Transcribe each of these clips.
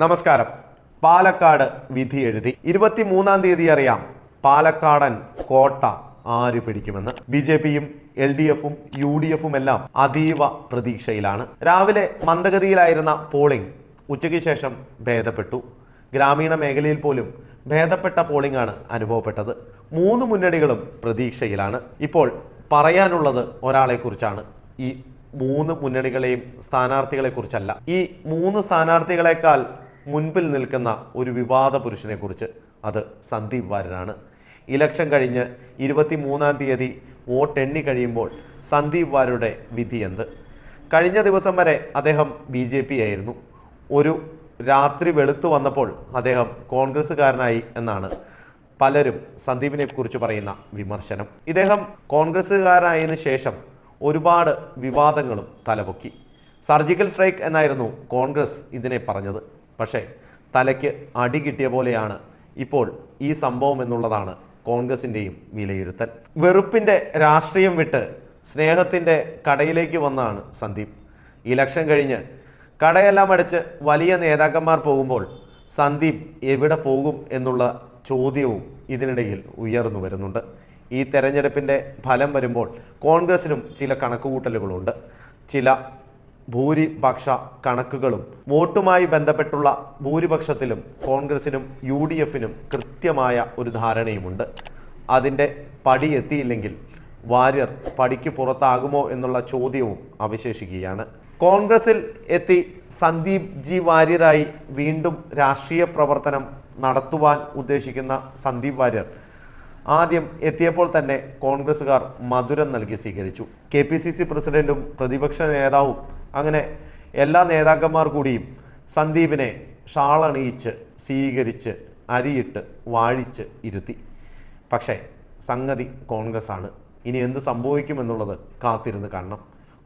നമസ്കാരം. പാലക്കാട് വിധി എഴുതി. ഇരുപത്തിമൂന്നാം തീയതി അറിയാം പാലക്കാടൻ കോട്ട ആര് പിടിക്കുമെന്ന്. ബി ജെ പിയും എൽ ഡി എഫും യു ഡി എഫും എല്ലാം അതീവ പ്രതീക്ഷയിലാണ്. രാവിലെ മന്ദഗതിയിലായിരുന്ന പോളിംഗ് ഉച്ചയ്ക്ക് ശേഷം ഭേദപ്പെട്ടു. ഗ്രാമീണ മേഖലയിൽ പോലും ഭേദപ്പെട്ട പോളിംഗ് ആണ് അനുഭവപ്പെട്ടത്. മൂന്ന് മുന്നണികളും പ്രതീക്ഷയിലാണ്. ഇപ്പോൾ പറയാനുള്ളത് ഒരാളെക്കുറിച്ചാണ്. ഈ മൂന്ന് മുന്നണികളെയും സ്ഥാനാർത്ഥികളെ കുറിച്ചല്ല ഈ മൂന്ന് സ്ഥാനാർത്ഥികളെക്കാൾ മുൻപിൽ നിൽക്കുന്ന ഒരു വിവാദ പുരുഷനെക്കുറിച്ച് അത് സന്ദീപ് വാര്യനാണ് ഇലക്ഷൻ കഴിഞ്ഞ് ഇരുപത്തി മൂന്നാം തീയതി വോട്ട് എണ്ണി കഴിയുമ്പോൾ സന്ദീപ് വാര്യരുടെ വിധി എന്ത്? കഴിഞ്ഞ ദിവസം വരെ അദ്ദേഹം ബി ജെ പി ആയിരുന്നു. ഒരു രാത്രി വെളുത്തു വന്നപ്പോൾ അദ്ദേഹം കോൺഗ്രസ്സുകാരനായി എന്നാണ് പലരും സന്ദീപിനെ കുറിച്ച് പറയുന്ന വിമർശനം. ഇദ്ദേഹം കോൺഗ്രസ്സുകാരനായതിനു ശേഷം ഒരുപാട് വിവാദങ്ങളും തലപൊക്കി. സർജിക്കൽ സ്ട്രൈക്ക് എന്നായിരുന്നു കോൺഗ്രസ് ഇതിനെ പറഞ്ഞത്. പക്ഷേ തലയ്ക്ക് അടി കിട്ടിയ പോലെയാണ് ഇപ്പോൾ ഈ സംഭവം എന്നുള്ളതാണ് കോൺഗ്രസിന്റെയും വിലയിരുത്തൽ. വെറുപ്പിന്റെ രാഷ്ട്രീയം വിട്ട് സ്നേഹത്തിന്റെ കടയിലേക്ക് വന്നാണ് സന്ദീപ്. ഇലക്ഷൻ കഴിഞ്ഞ് കടയെല്ലാം അടച്ച് വലിയ നേതാക്കന്മാർ പോകുമ്പോൾ സന്ദീപ് എവിടെ പോകും എന്നുള്ള ചോദ്യവും ഇതിനിടയിൽ ഉയർന്നു വരുന്നുണ്ട്. ഈ തെരഞ്ഞെടുപ്പിന്റെ ഫലം വരുമ്പോൾ കോൺഗ്രസിനും ചില കണക്കുകൂട്ടലുകളുണ്ട്. ചില ഭൂരിപക്ഷ കണക്കുകളും വോട്ടുമായി ബന്ധപ്പെട്ടുള്ള ഭൂരിപക്ഷത്തിലും കോൺഗ്രസിനും യു ഡി എഫിനും കൃത്യമായ ഒരു ധാരണയുമുണ്ട്. അതിന്റെ പടി എത്തിയില്ലെങ്കിൽ വാര്യർ പടിക്ക് പുറത്താകുമോ എന്നുള്ള ചോദ്യവും അവശേഷിക്കുകയാണ്. കോൺഗ്രസിൽ എത്തി സന്ദീപ് ജി വാര്യരായി വീണ്ടും രാഷ്ട്രീയ പ്രവർത്തനം നടത്തുവാൻ ഉദ്ദേശിക്കുന്ന സന്ദീപ് വാര്യർ ആദ്യം എത്തിയപ്പോൾ തന്നെ കോൺഗ്രസ്സുകാർ മധുരം നൽകി സ്വീകരിച്ചു. കെ പ്രസിഡന്റും പ്രതിപക്ഷ നേതാവും അങ്ങനെ എല്ലാ നേതാക്കന്മാർ കൂടിയും സന്ദീപിനെ ഷാളണിയിച്ച് സ്വീകരിച്ച് അരിയിട്ട് വാഴിച്ച് ഇരുത്തി. പക്ഷേ സംഗതി കോൺഗ്രസ് ആണ് ഇനി എന്ത് സംഭവിക്കുമെന്നുള്ളത് കാത്തിരുന്ന് കാണണം.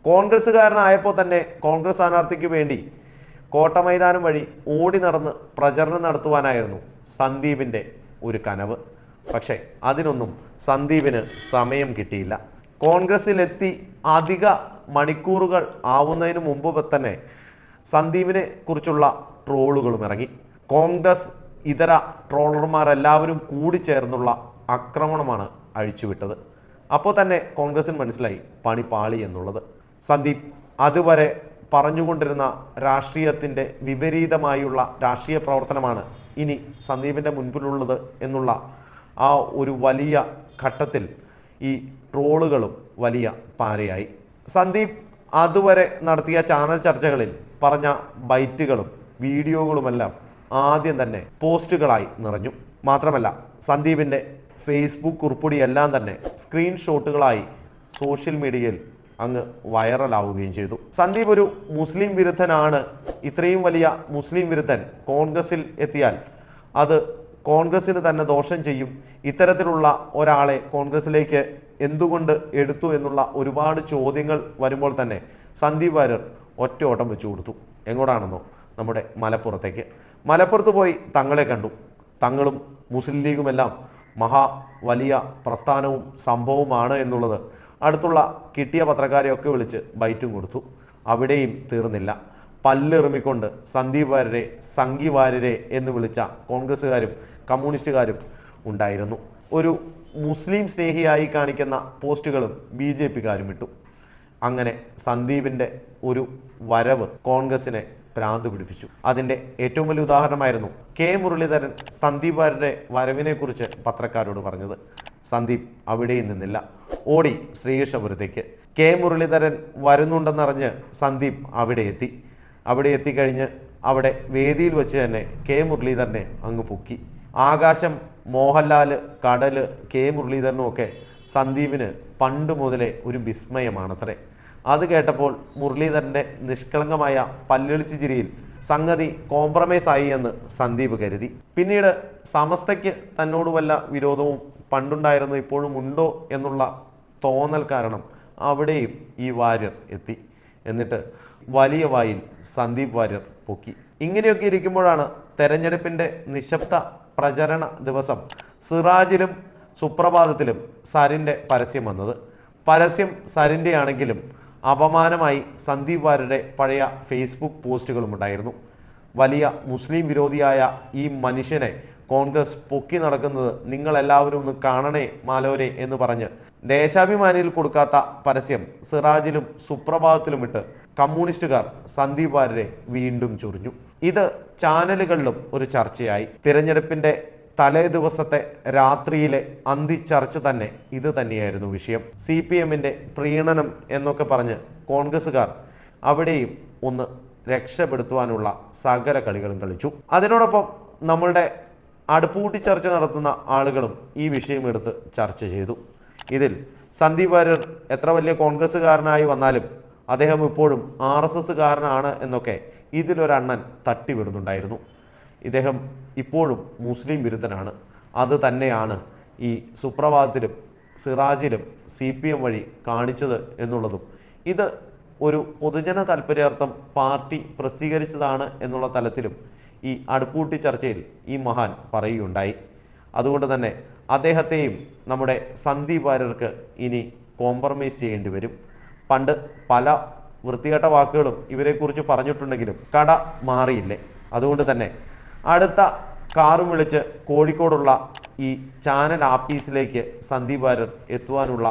കോൺഗ്രസ്സുകാരനായപ്പോൾ തന്നെ കോൺഗ്രസ് സ്ഥാനാർത്ഥിക്ക് വേണ്ടി കോട്ട മൈതാനം വഴി ഓടി നടന്ന് പ്രചരണം നടത്തുവാനായിരുന്നു സന്ദീപിന്റെ ഒരു കനവ്. പക്ഷേ അതിനൊന്നും സന്ദീപിന് സമയം കിട്ടിയില്ല. കോൺഗ്രസിലെത്തി അധിക മണിക്കൂറുകൾ ആവുന്നതിന് മുമ്പ് തന്നെ സന്ദീപിനെ കുറിച്ചുള്ള ട്രോളുകളും ഇറങ്ങി. കോൺഗ്രസ് ഇതര ട്രോളർമാരെല്ലാവരും കൂടി ചേർന്നുള്ള ആക്രമണമാണ് അഴിച്ചുവിട്ടത്. അപ്പോൾ തന്നെ കോൺഗ്രസിന് മനസ്സിലായി പണി പാളി എന്നുള്ളത്. സന്ദീപ് അതുവരെ പറഞ്ഞുകൊണ്ടിരുന്ന രാഷ്ട്രീയത്തിന്റെ വിപരീതമായുള്ള രാഷ്ട്രീയ പ്രവർത്തനമാണ് ഇനി സന്ദീപിന്റെ മുൻപിലുള്ളത് എന്നുള്ള ആ ഒരു വലിയ ഘട്ടത്തിൽ ഈ ട്രോളുകളും വലിയ പാരയായി. സന്ദീപ് അതുവരെ നടത്തിയ ചാനൽ ചർച്ചകളിൽ പറഞ്ഞ ബൈറ്റുകളും വീഡിയോകളുമെല്ലാം ആദ്യം തന്നെ പോസ്റ്റുകളായി നിറഞ്ഞു. മാത്രമല്ല സന്ദീപിന്റെ ഫേസ്ബുക്ക് കുറിപ്പൊടിയെല്ലാം തന്നെ സ്ക്രീൻഷോട്ടുകളായി സോഷ്യൽ മീഡിയയിൽ അങ്ങ് വൈറലാവുകയും ചെയ്തു. സന്ദീപ് ഒരു മുസ്ലിം വിരുദ്ധനാണ്. ഇത്രയും വലിയ മുസ്ലിം വിരുദ്ധൻ കോൺഗ്രസിൽ എത്തിയാൽ അത് കോൺഗ്രസിന് തന്നെ ദോഷം ചെയ്യും. ഇത്തരത്തിലുള്ള ഒരാളെ കോൺഗ്രസിലേക്ക് എന്തുകൊണ്ട് എടുത്തു എന്നുള്ള ഒരുപാട് ചോദ്യങ്ങൾ വരുമ്പോൾ തന്നെ സന്ദീപ് വാര്യർ ഒറ്റ ഓട്ടം വെച്ചു കൊടുത്തു. എങ്ങോട്ടാണെന്നോ നമ്മുടെ മലപ്പുറത്തേക്ക്. മലപ്പുറത്ത് പോയി തങ്ങളെ കണ്ടു. തങ്ങളും മുസ്ലിം ലീഗുമെല്ലാം മഹാ വലിയ പ്രസ്ഥാനവും സംഭവമാണ് എന്നുള്ളത് അടുത്തുള്ള കിട്ടിയ പത്രക്കാരെയൊക്കെ വിളിച്ച് ബൈറ്റും കൊടുത്തു. അവിടെയും തീർന്നില്ല. പല്ലെറുമിക്കൊണ്ട് സന്ദീപ് വാര്യരെ സംഘി വാര്യരെ എന്ന് വിളിച്ച കോൺഗ്രസ്സുകാരും കമ്മ്യൂണിസ്റ്റുകാരും ഉണ്ടായിരുന്നു. ഒരു മുസ്ലിം സ്നേഹിയായി കാണിക്കുന്ന പോസ്റ്റുകളും ബി ജെ പിക്കാരും ഇട്ടു. അങ്ങനെ സന്ദീപിന്റെ ഒരു വരവ് കോൺഗ്രസിനെ ഭ്രാന്ത് പിടിപ്പിച്ചു. അതിന്റെ ഏറ്റവും വലിയ ഉദാഹരണമായിരുന്നു കെ മുരളീധരൻ സന്ദീപ് വരവിനെക്കുറിച്ച് പത്രക്കാരോട് പറഞ്ഞത്. സന്ദീപ് അവിടെയും നിന്നില്ല. ഓടി ശ്രീകൃഷ്ണപുരത്തേക്ക്. കെ മുരളീധരൻ വരുന്നുണ്ടെന്നറിഞ്ഞ് സന്ദീപ് അവിടെ എത്തി. അവിടെ എത്തിക്കഴിഞ്ഞ് അവിടെ വേദിയിൽ വെച്ച് തന്നെ കെ മുരളീധരനെ അങ്ങ് പൊക്കി. ആകാശം മോഹൻലാൽ കടൽ കെ. മുരളീധരനും ഒക്കെ സന്ദീപിന് പണ്ട് മുതലേ ഒരു വിസ്മയമാണത്രേ. അത് കേട്ടപ്പോൾ മുരളീധരന്റെ നിഷ്കളങ്കമായ പല്ലെളിച്ച് ചിരിയിൽ സംഗതി കോംപ്രമൈസ് ആയി എന്ന് സന്ദീപ് കരുതി. പിന്നീട് സമസ്തയ്ക്ക് തന്നോട് വല്ല വിരോധവും പണ്ടുണ്ടായിരുന്നു ഇപ്പോഴും ഉണ്ടോ എന്നുള്ള തോന്നൽ കാരണം അവിടെയും ഈ വാര്യർ എത്തി. എന്നിട്ട് വലിയ വായിൽ സന്ദീപ് വാര്യർ പൊക്കി. ഇങ്ങനെയൊക്കെ ഇരിക്കുമ്പോഴാണ് തെരഞ്ഞെടുപ്പിന്റെ നിശബ്ദ പ്രചരണ ദിവസം സിറാജിലും സുപ്രഭാതത്തിലും സരിന്റെ പരസ്യം വന്നത്. പരസ്യം സരിന്റെ ആണെങ്കിലും അപമാനമായി സന്ദീപ് വാര്യരുടെ പഴയ ഫേസ്ബുക്ക് പോസ്റ്റുകളും ഉണ്ടായിരുന്നു വലിയ മുസ്ലിം വിരോധിയായ ഈ മനുഷ്യനെ കോൺഗ്രസ് പൊക്കി നടക്കുന്നത് നിങ്ങൾ എല്ലാവരും ഒന്ന് കാണണേ മാലോരെ എന്ന് പറഞ്ഞ് ദേശാഭിമാനിയിൽ കൊടുക്കാത്ത പരസ്യം സിറാജിലും സുപ്രഭാതത്തിലും ഇട്ട് കമ്മ്യൂണിസ്റ്റുകാർ സന്ദീപ് വാര്യരെ വീണ്ടും ചൊറിഞ്ഞു. ഇത് ചാനലുകളിലും ഒരു ചർച്ചയായി. തിരഞ്ഞെടുപ്പിന്റെ തലേ ദിവസത്തെ രാത്രിയിലെ അന്തിച്ചർച്ച തന്നെ ഇത് തന്നെയായിരുന്നു വിഷയം. സി പി എമ്മിന്റെ പ്രീണനം എന്നൊക്കെ പറഞ്ഞ് കോൺഗ്രസ്സുകാർ അവിടെയും ഒന്ന് രക്ഷപ്പെടുത്തുവാനുള്ള സകല കളികളും കളിച്ചു. അതിനോടൊപ്പം നമ്മളുടെ അടുപ്പുകൂട്ടി ചർച്ച നടത്തുന്ന ആളുകളും ഈ വിഷയം എടുത്ത് ചർച്ച ചെയ്തു. ഇതിൽ സന്ദീപ് വാര്യർ എത്ര വലിയ കോൺഗ്രസ്സുകാരനായി വന്നാലും അദ്ദേഹം ഇപ്പോഴും ആർ എസ് എസ്സുകാരനാണ് എന്നൊക്കെ ഇതിലൊരണ്ണൻ തട്ടിവിടുന്നുണ്ടായിരുന്നു ഇദ്ദേഹം ഇപ്പോഴും മുസ്ലിം വിരുദ്ധനാണ്. അത് തന്നെയാണ് ഈ സുപ്രഭാതത്തിലും സിറാജിലും സി പി എം വഴി കാണിച്ചത് എന്നുള്ളതും. ഇത് ഒരു പൊതുജന താല്പര്യാർത്ഥം പാർട്ടി പ്രസിദ്ധീകരിച്ചതാണ് എന്നുള്ള തലത്തിലും ഈ അടുപ്പൂട്ടി ചർച്ചയിൽ ഈ മഹാൻ പറയുകയുണ്ടായി. അതുകൊണ്ട് തന്നെ അദ്ദേഹത്തെയും നമ്മുടെ സന്ദീപ് വാര്യർക്ക് ഇനി കോംപ്രമൈസ് ചെയ്യേണ്ടി വരും. പണ്ട് പല വൃത്തികെട്ട വാക്കുകളും ഇവരെക്കുറിച്ച് പറഞ്ഞിട്ടുണ്ടെങ്കിലും കട മാറിയില്ലേ? അതുകൊണ്ട് തന്നെ അടുത്ത കാറും വിളിച്ച് കോഴിക്കോടുള്ള ഈ ചാനൽ ആപ്പീസിലേക്ക് സന്ദീപ് വാര്യർ എത്തുവാനുള്ള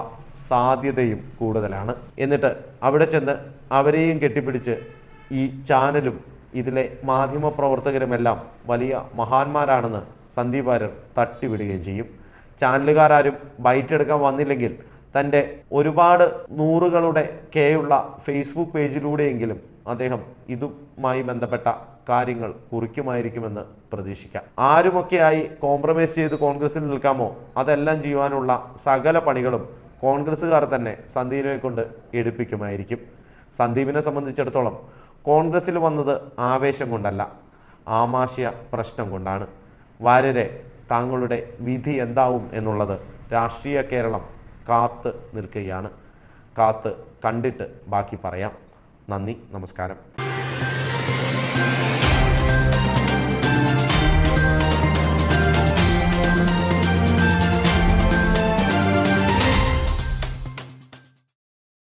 സാധ്യതയും കൂടുതലാണ്. എന്നിട്ട് അവിടെ ചെന്ന് അവരെയും കെട്ടിപ്പിടിച്ച് ഈ ചാനലും ഇതിലെ മാധ്യമ പ്രവർത്തകരുമെല്ലാം വലിയ മഹാന്മാരാണെന്ന് സന്ദീപ് വാര്യർ തട്ടിവിടുകയും ചെയ്യും. ചാനലുകാരും ബൈറ്റ് എടുക്കാൻ വന്നില്ലെങ്കിൽ തന്റെ ഒരുപാട് നൂറുകളുടെ കെയുള്ള ഫേസ്ബുക്ക് പേജിലൂടെയെങ്കിലും അദ്ദേഹം ഇതുമായി ബന്ധപ്പെട്ട കാര്യങ്ങൾ കുറിക്കുമായിരിക്കുമെന്ന് പ്രതീക്ഷിക്കാം. ആരുമൊക്കെയായി കോംപ്രമൈസ് ചെയ്ത് കോൺഗ്രസിൽ നിൽക്കാമോ? അതെല്ലാം ചെയ്യുവാനുള്ള സകല പണികളും കോൺഗ്രസ്സുകാർ തന്നെ സന്ദീപിനെ കൊണ്ട് എടുപ്പിക്കുമായിരിക്കും. സന്ദീപിനെ സംബന്ധിച്ചിടത്തോളം കോൺഗ്രസ്സിൽ വന്നത് ആവേശം കൊണ്ടല്ല ആമാശയ പ്രശ്നം കൊണ്ടാണ്. വാര്യരെ താങ്കളുടെ വിധി എന്താവും എന്നുള്ളത് രാഷ്ട്രീയ കേരളം കാത്ത് നിൽക്കുകയാണ്. കാത്ത് കണ്ടിട്ട് ബാക്കി പറയാം. നന്ദി നമസ്കാരം.